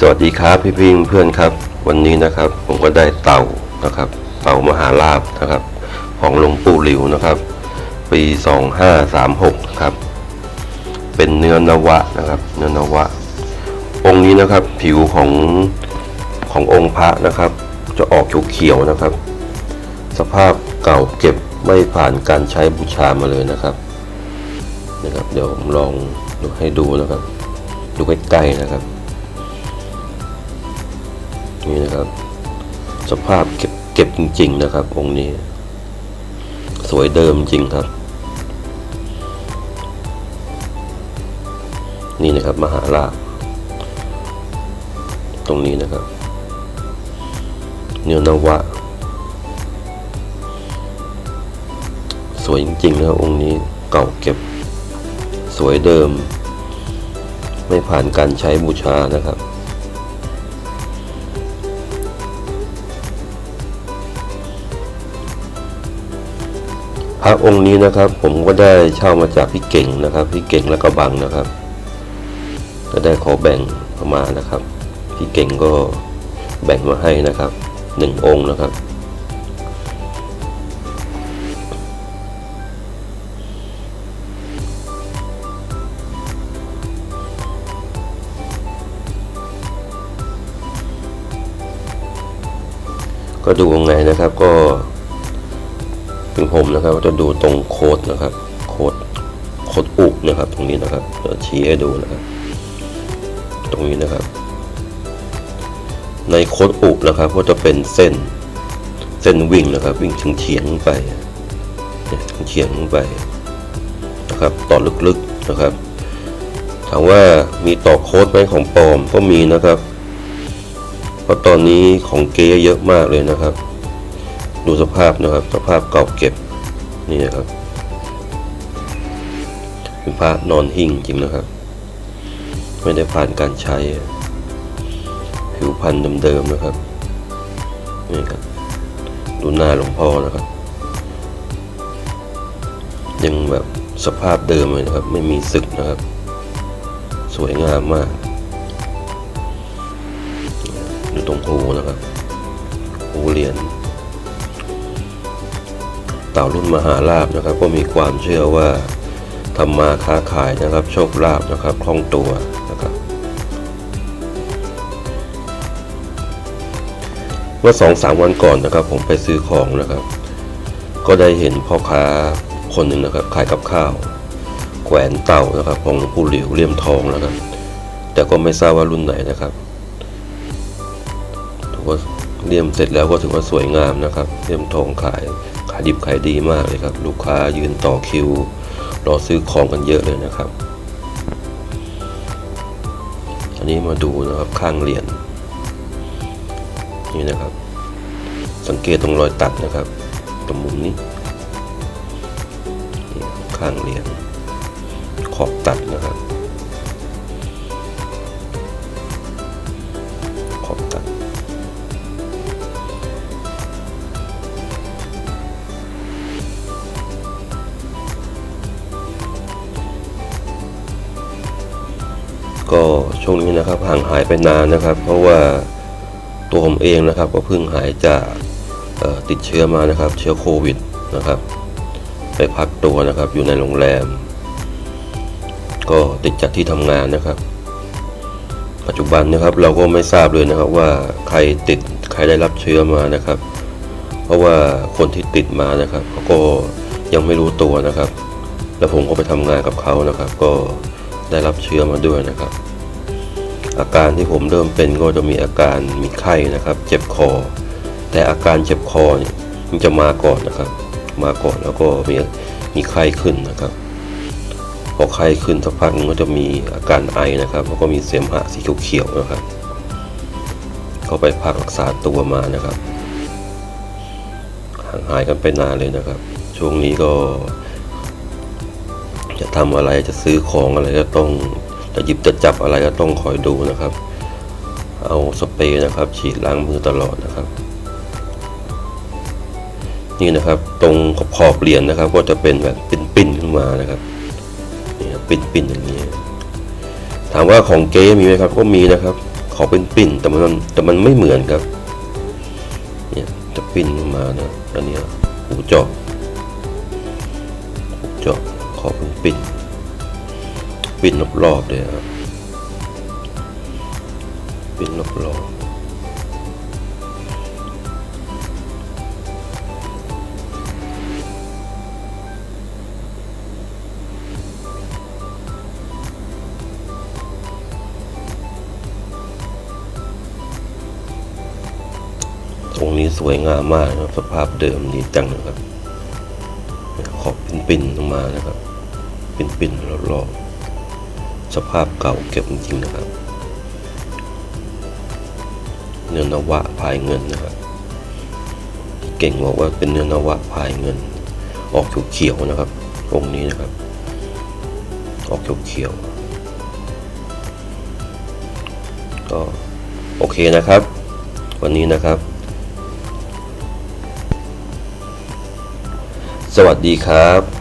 สวัสดีครับพี่พี่เพื่อนครับ วันนี้นะครับผมก็ได้เต่านะครับ เต่ามหาลาบนะครับ ของหลวงปู่หลิวนะครับ ปี 2536ครับ เป็นเนื้อนวะนะครับ เนื้อนวะ องค์นี้นะครับผิวของขององค์พระนะครับ จะออกเขียวๆนะครับ สภาพเก่าเก็บไม่ผ่านการใช้บูชามาเลยนะครับนะครับ เดี๋ยวผมลองดูให้ดูนะครับ ดูใกล้ๆนะครับ นี่นะครับ สภาพเก็บเก็บจริง ๆ นะครับ องค์นี้ สวยเดิมจริงครับ นี่นะครับมหาลาภตรงนี้นะครับ เนื้อนวะ สวยจริงๆนะครับองค์นี้เก่าเก็บ สวยเดิม ไม่ผ่านการใช้บูชานะครับ ระองค์นี้นะครับ ผมก็ได้เช่ามาจากพี่เก่งนะครับ พี่เก่งและก็บังนะครับ ก็ได้ขอแบ่งเข้ามานะครับ พี่เก่งก็แบ่งมาให้นะครับหนึ่งองค์นะครับ ก็ดูยังไงนะครับก็ ผมนะครับจะดูตรงโค้ดนะครับ โค้ดโค้ดอุกนะครับ ตรงนี้นะครับเดี๋ยวชี้ให้ดูนะครับ ตรงนี้นะครับ ในโค้ดอุกนะครับก็จะเป็นเส้นเส้นวิ่งนะครับ วิ่งเฉียงๆไปเนี่ยเฉียงไปนะครับต่อลึกๆนะครับถามว่ามีต่อโค้ดไหมของปลอมก็มีนะครับ เพราะตอนนี้ของเก๊เยอะมากเลยนะครับ ดูสภาพนะครับ สภาพเก่าเก็บ นี่นะครับเป็นพระนอนหิ้งจริงนะครับ ไม่ได้ผ่านการใช้ ผิวพันธุ์เดิมๆนะครับนี่ครับดูหน้าหลวงพ่อนะครับ ยังแบบสภาพเดิมเลยนะครับ ไม่มีสึกนะครับ สวยงามมากอยู่ตรงหูนะครับหูเหรียญ เต่ารุ่นมหาลาบนะครับ ก็มีความเชื่อว่าทำมาค้าขายนะครับ โชคลาภนะครับคล่องตัวนะครับ เมื่อสองสามวันก่อนนะครับ ผมไปซื้อของนะครับ ก็ได้เห็นพ่อค้าคนหนึ่งนะครับ ขายกับข้าว แขวนเต่านะครับของหลวงปู่หลิวเลี่ยมทองนะครับ แต่ก็ไม่ทราบว่ารุ่นไหนนะครับถือว่าเลี่ยมเสร็จแล้วก็ถือว่าสวยงามนะครับ เลี่ยมทองขายายดิบขายดีมากเลยครับ ลูกค้ายืนต่อคิว รอซื้อของกันเยอะเลยนะครับ อันนี้มาดูนะครับข้างเหรียญนี่นะครับ สังเกตตรงรอยตัดนะครับ ตรงมุมนี้นี่ข้างเหรียญขอบตัดนะครับ ก็ช่วงนี้นะครับห่างหายไปนานนะครับ เพราะว่าตัวผมเองนะครับก็เพิ่งหายจากติดเชื้อมานะครับ เชื้อโควิดนะครับ ไปพักตัวนะครับอยู่ในโรงแรม ก็ติดจากที่ทำงานนะครับ ปัจจุบันนะครับเราก็ไม่ทราบเลยนะครับว่าใครติดใครได้รับเชื้อมานะครับ เพราะว่าคนที่ติดมานะครับเขาก็ยังไม่รู้ตัวนะครับ แล้วผมก็ไปทำงานกับเขานะครับ ก็ได้รับเชื้อมาด้วยนะครับ อาการที่ผมเริ่มเป็นก็จะมีอาการมีไข้นะครับ เจ็บคอ แต่อาการเจ็บคอเนี่ยมันจะมาก่อนนะครับ มาก่อนแล้วก็มีมีไข้ขึ้นนะครับพอไข้ขึ้นสักพักนึงก็จะมีอาการไอนะครับแล้วก็มีเสมหะสีเขียวๆนะครับ ก็ไปพักรักษาตัวมานะครับห่างหายกันไปนานเลยนะครับ ช่วงนี้ก็ จะทำอะไรจะซื้อของอะไรก็ต้อง จะหยิบจะจับอะไรก็ต้องคอยดูนะครับ เอาสเปรย์นะครับ ฉีดล้างมือตลอดนะครับ นี่นะครับ ตรงขอบเหรียญนะครับ ก็จะเป็นแบบปิ้นๆขึ้นมานะครับนี่ครับปิ้นๆอย่างนี้ ถามว่าของเก๊มีไหมครับ ก็มีนะครับขเขาเป็นปิ่นแต่มันแต่มันไม่เหมือนครับ เนี่ยจะปิ่นมานะอันเนี้ยหูจาะหูจาะเขาเป็นปิ่น ปิ่นรอบๆเลยครับปิ่นรอบๆตรงนี้สวยงามมากนะครับสภาพเดิมดีจังนะครับ ขอบปิ่นๆลงมานะครับ ปิ่นๆรอบๆ สภาพเก่าเก็บจริงๆนะครับ เนื้อนวะพายเงินนะครับเก่งบอกว่าเป็นเนื้อนวะพายเงิน ออกเขียวๆนะครับองค์นี้นะครับ ออกเขียวๆก็โอเคนะครับ วันนี้นะครับ สวัสดีครับ